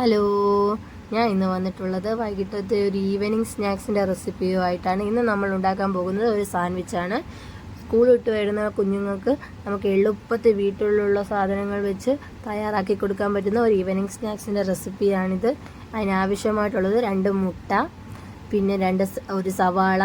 Hello. ഞാൻ ഇന്ന് വന്നിട്ടുള്ളത് വൈകിട്ടത്തെ ഒരു ഈവനിങ് സ്നാക്സിന്റെ റെസിപ്പിയുമായിട്ടാണ് ഇന്ന് നമ്മൾ ഉണ്ടാക്കാൻ പോകുന്നത് ഒരു സാൻഡ്വിച്ചാണ് സ്കൂൾ വിട്ട് വരുന്ന കുഞ്ഞുങ്ങൾക്ക് നമുക്ക് എളുപ്പത്തിൽ വീട്ടിലുള്ള സാധനങ്ങൾ വെച്ച് തയ്യാറാക്കി കൊടുക്കാൻ പറ്റുന്ന ഒരു ഈവനിങ് സ്നാക്സിന്റെ റെസിപ്പിയാണിത് അതിനാവശ്യമായിട്ടുള്ളത് രണ്ട് മുട്ട പിന്നെ രണ്ട് ഒരു സവാള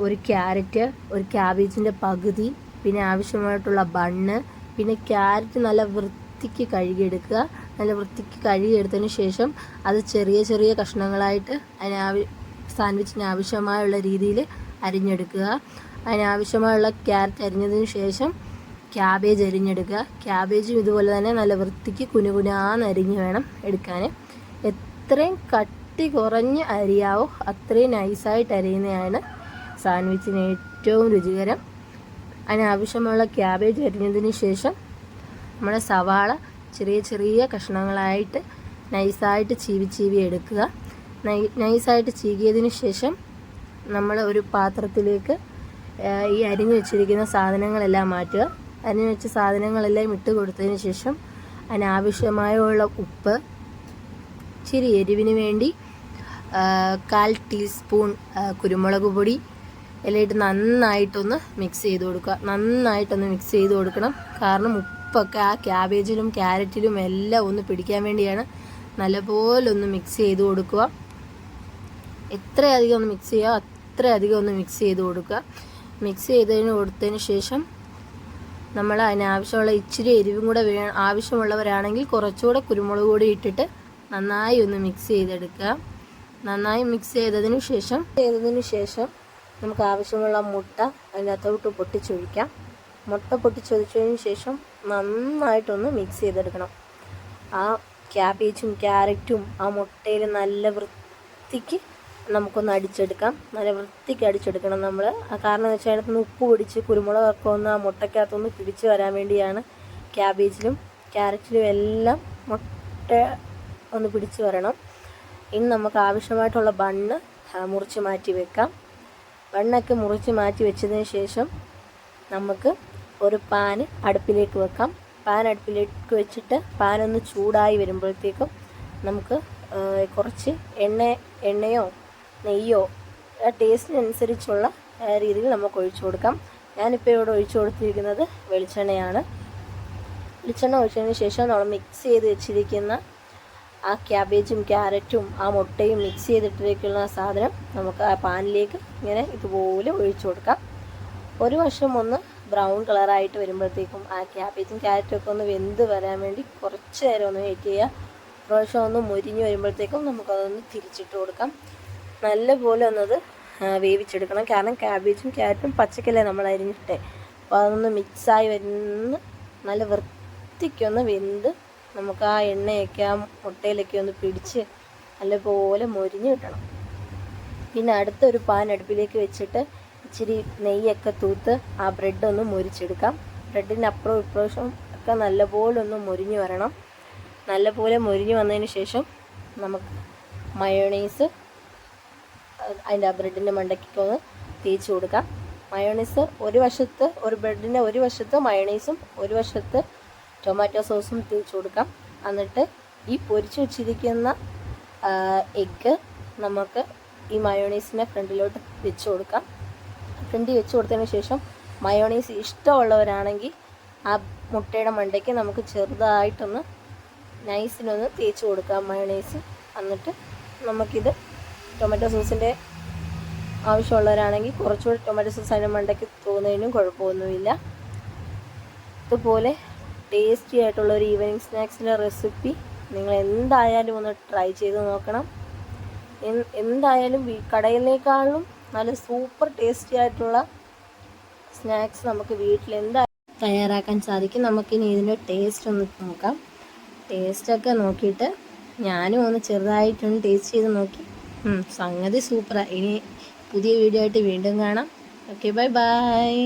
ഒരു ക്യാരറ്റ് ഒരു ക്യാബേജിന്റെ പകുതി പിന്നെ ആവശ്യമായിട്ടുള്ള ബണ്ണ് പിന്നെ ക്യാരറ്റ് നല്ല വൃത്തിക്ക് കഴുകിയെടുക്കുക. നല്ല വൃത്തിക്ക് കഴുകിയെടുത്തതിന് ശേഷം അത് ചെറിയ ചെറിയ കഷ്ണങ്ങളായിട്ട് അതിനാവ സാൻഡ്വിച്ചിന് ആവശ്യമായുള്ള രീതിയിൽ അരിഞ്ഞെടുക്കുക. അതിനാവശ്യമായുള്ള ക്യാരറ്റ് അരിഞ്ഞതിന് ശേഷം ക്യാബേജ് അരിഞ്ഞെടുക്കുക. ക്യാബേജും ഇതുപോലെ തന്നെ നല്ല വൃത്തിക്ക് കുനുകുനാന്ന് അരിഞ്ഞ് വേണം എടുക്കാൻ. എത്രയും കട്ടി കുറഞ്ഞ് അരിയാവോ അത്രയും നൈസായിട്ട് അരിയുന്നതാണ് സാൻഡ്വിച്ചിന് ഏറ്റവും രുചികരം. അതിനാവശ്യമുള്ള ക്യാബേജ് അരിഞ്ഞതിന് ശേഷം നമ്മുടെ സവാള ചെറിയ ചെറിയ കഷ്ണങ്ങളായിട്ട് നൈസായിട്ട് ചീവി ചീവി എടുക്കുക. നൈസായിട്ട് ചീകിയതിന് ശേഷം നമ്മൾ ഒരു പാത്രത്തിലേക്ക് ഈ അരിഞ്ഞു വെച്ചിരിക്കുന്ന സാധനങ്ങളെല്ലാം മാറ്റുക. അരിഞ്ഞു വെച്ച സാധനങ്ങളെല്ലാം ഇട്ട് കൊടുത്തതിന് ശേഷം അതിനാവശ്യമായുള്ള ഉപ്പ് ഇച്ചിരി എരിവിന് വേണ്ടി കാൽ ടീസ്പൂൺ കുരുമുളക് പൊടി എല്ലാം ഇട്ട് നന്നായിട്ടൊന്ന് മിക്സ് ചെയ്ത് കൊടുക്കുക. നന്നായിട്ടൊന്ന് മിക്സ് ചെയ്ത് കൊടുക്കണം. കാരണം ഉപ്പൊക്കെ ആ ക്യാബേജിലും ക്യാരറ്റിലും എല്ലാം ഒന്ന് പിടിക്കാൻ വേണ്ടിയാണ് നല്ലപോലെ ഒന്ന് മിക്സ് ചെയ്ത് കൊടുക്കുക. എത്രയധികം ഒന്ന് മിക്സ് ചെയ്യുക അത്രയധികം ഒന്ന് മിക്സ് ചെയ്ത് കൊടുക്കുക. മിക്സ് ചെയ്തതിന് കൊടുത്തതിന് ശേഷം നമ്മൾ അതിനാവശ്യമുള്ള ഇച്ചിരി എരിവും കൂടെ വേ ആവശ്യമുള്ളവരാണെങ്കിൽ കുറച്ചുകൂടെ കുരുമുളക് പൊടി ഇട്ടിട്ട് നന്നായി ഒന്ന് മിക്സ് ചെയ്തെടുക്കുക. നന്നായി മിക്സ് ചെയ്തതിന് ശേഷം ചെയ്തതിന് ശേഷം നമുക്ക് ആവശ്യമുള്ള മുട്ട അതിനകത്തോട്ട് പൊട്ടിച്ചൊഴിക്കാം. മുട്ട പൊട്ടിച്ചൊഴിച്ചതിന് ശേഷം നന്നായിട്ടൊന്ന് മിക്സ് ചെയ്തെടുക്കണം. ആ ക്യാബേജും ക്യാരറ്റും ആ മുട്ടയിൽ നല്ല വൃത്തിക്ക് നമുക്കൊന്ന് അടിച്ചെടുക്കാം. നല്ല വൃത്തിക്ക് അടിച്ചെടുക്കണം നമ്മൾ കാരണം എന്ന് വെച്ചാൽ അതിനകത്തുനിന്ന് ഉപ്പ് പിടിച്ച് കുരുമുളകൊക്കെ ഒന്ന് ആ മുട്ടയ്ക്കകത്തൊന്ന് പിടിച്ച് വരാൻ വേണ്ടിയാണ് ക്യാബേജിലും ക്യാരറ്റിലും എല്ലാം മുട്ട ഒന്ന് പിടിച്ച് വരണം. ഇനി നമുക്ക് ആവശ്യമായിട്ടുള്ള ബണ്ണ് മുറിച്ച് മാറ്റി വെക്കാം. ബണ്ണൊക്കെ മുറിച്ച് മാറ്റി വെച്ചതിന് ശേഷം നമുക്ക് ഒരു പാൻ അടുപ്പിലേക്ക് വെക്കാം. പാൻ അടുപ്പിലേക്ക് വെച്ചിട്ട് പാൻ ഒന്ന് ചൂടായി വരുമ്പോഴത്തേക്കും നമുക്ക് കുറച്ച് എണ്ണ എണ്ണയോ നെയ്യോ ടേസ്റ്റിനനുസരിച്ചുള്ള രീതിയിൽ നമുക്ക് ഒഴിച്ചു കൊടുക്കാം. ഞാനിപ്പോൾ ഇവിടെ ഒഴിച്ചു കൊടുത്തിരിക്കുന്നത് വെളിച്ചെണ്ണയാണ്. വെളിച്ചെണ്ണ ഒഴിച്ചതിന് ശേഷം നമ്മൾ മിക്സ് ചെയ്ത് വെച്ചിരിക്കുന്ന ആ ക്യാബേജും ക്യാരറ്റും ആ മുട്ടയും മിക്സ് ചെയ്തിട്ടിരിക്കുന്ന സാധനം നമുക്ക് ആ പാനിലേക്ക് ഇങ്ങനെ ഇതുപോലെ ഒഴിച്ചു കൊടുക്കാം. ഒരു വശം ഒന്ന് ബ്രൗൺ കളറായിട്ട് വരുമ്പോഴത്തേക്കും ആ ക്യാബേജും ക്യാരറ്റും ഒക്കെ ഒന്ന് വെന്ത് വരാൻ വേണ്ടി കുറച്ച് നേരം ഒന്ന് വെയിറ്റ് ചെയ്യുക. പ്രാവശ്യം ഒന്ന് മുരിഞ്ഞ് വരുമ്പോഴത്തേക്കും നമുക്കതൊന്ന് തിരിച്ചിട്ട് കൊടുക്കാം. നല്ലപോലെ ഒന്നത് വേവിച്ചെടുക്കണം. കാരണം ക്യാബേജും ക്യാരറ്റും പച്ചക്കല്ലേ നമ്മൾ അരിഞ്ഞിട്ടേ. അപ്പോൾ അതൊന്ന് മിക്സായി വരുന്ന നല്ല വൃത്തിക്കൊന്ന് വെന്ത് നമുക്ക് ആ എണ്ണയൊക്കെ ആ മുട്ടയിലൊക്കെ ഒന്ന് പിടിച്ച് നല്ലപോലെ മൊരിഞ്ഞ് കിട്ടണം. പിന്നെ അടുത്തൊരു പാൻ അടുപ്പിലേക്ക് വെച്ചിട്ട് ഇച്ചിരി നെയ്യൊക്കെ തൂത്ത് ആ ബ്രെഡ് ഒന്ന് മുരിച്ചെടുക്കാം. ബ്രെഡിന് അപ്പുറം ഇപ്രാവശ്യം ഒക്കെ നല്ലപോലെ ഒന്ന് മുരിഞ്ഞു വരണം. നല്ലപോലെ മുരിഞ്ഞു വന്നതിന് ശേഷം നമുക്ക് മയോണൈസ് അതിന്റെ ആ ബ്രെഡിന്റെ മണ്ടയ്ക്കൊന്ന് തേച്ച് കൊടുക്കാം. മയോണൈസ് ഒരു വശത്ത് ഒരു ബ്രെഡിന്റെ ഒരു വശത്ത് മയോണൈസും ഒരു വശത്ത് ടൊമാറ്റോ സോസും തേച്ച് കൊടുക്കാം. എന്നിട്ട് ഈ പൊരിച്ച് വെച്ചിരിക്കുന്ന എഗ്ഗ് നമുക്ക് ഈ മയോണൈസിന്റെ ഫ്രണ്ടിലോട്ട് വെച്ച് കൊടുക്കാം. ഫ്രണ്ടിൽ വെച്ച് കൊടുത്തതിന് ശേഷം മയോണൈസ് ഇഷ്ടമുള്ളവരാണെങ്കിൽ ആ മുട്ടയുടെ മണ്ടയ്ക്ക് നമുക്ക് ചെറുതായിട്ടൊന്ന് നൈസിനൊന്ന് തേച്ച് കൊടുക്കാം മയോണൈസ്. എന്നിട്ട് നമുക്കിത് ടൊമാറ്റോ സോസിന്റെ ആവശ്യമുള്ളവരാണെങ്കിൽ കുറച്ചുകൂടി ടൊമാറ്റോ സോസ് അതിന്റെ മണ്ടയ്ക്ക് തോന്നുന്നതിനും കുഴപ്പമൊന്നുമില്ല. ഇതുപോലെ ടേസ്റ്റി ആയിട്ടുള്ള ഒരു ഈവനിങ് സ്നാക്സിന്റെ റെസിപ്പി നിങ്ങൾ എന്തായാലും ഒന്ന് ട്രൈ ചെയ്ത് നോക്കണം. എന്തായാലും കടയിലേക്കാളും നല്ല സൂപ്പർ ടേസ്റ്റി ആയിട്ടുള്ള സ്നാക്സ് നമുക്ക് വീട്ടിൽ എന്തായാലും തയ്യാറാക്കാൻ സാധിക്കും നമുക്കിനി ഇതിന്റെ ടേസ്റ്റ് ഒന്ന് നോക്കാം. ടേസ്റ്റൊക്കെ നോക്കിയിട്ട് ഞാനും ഒന്ന് ചെറുതായിട്ടൊന്ന് ടേസ്റ്റ് ചെയ്ത് നോക്കി. സംഗതി സൂപ്പറാണ് ഇനി പുതിയ വീഡിയോ ആയിട്ട് വീണ്ടും കാണാം. Okay bye bye